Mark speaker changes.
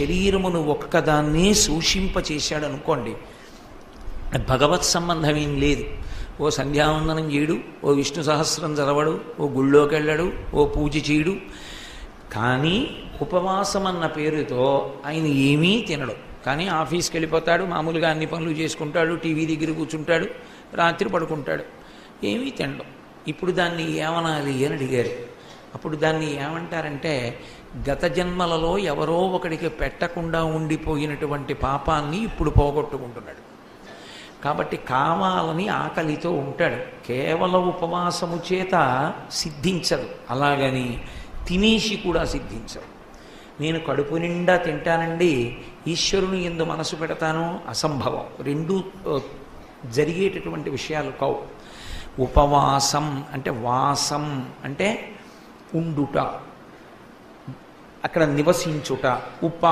Speaker 1: శరీరమును ఒక్కదాన్నే సూషింపచేశాడు అనుకోండి భగవత్ సంబంధం ఏం లేదు. ఓ సంధ్యావందనం చేయడు ఓ విష్ణు సహస్రం చదవడు ఓ గుళ్ళోకి వెళ్ళడు ఓ పూజ చేయడు. కానీ ఉపవాసం అన్న పేరుతో ఆయన ఏమీ తినడు. కానీ ఆఫీస్కి వెళ్ళిపోతాడు మామూలుగా అన్ని పనులు చేసుకుంటాడు టీవీ దగ్గర కూర్చుంటాడు రాత్రి పడుకుంటాడు. ఏమీ తినడు. ఇప్పుడు దాన్ని ఏమనాలి అని అడిగారు. అప్పుడు దాన్ని ఏమంటారంటే గత జన్మలలో ఎవరో ఒకడికి పెట్టకుండా ఉండిపోయినటువంటి పాపాన్ని ఇప్పుడు పోగొట్టుకుంటున్నాడు. కాబట్టి కావాలని ఆకలితో ఉంటాడు. కేవలం ఉపవాసము చేత సిద్ధించదు. అలాగని తినేసి కూడా సిద్ధించదు. నేను కడుపు నిండా తింటానండి ఈశ్వరుని ఎందు మనసు పెడతాను అసంభవం. రెండూ జరిగేటటువంటి విషయాలు కావు. ఉపవాసం అంటే వాసం అంటే ఉండుట. అక్కడ నివసించుట. ఉప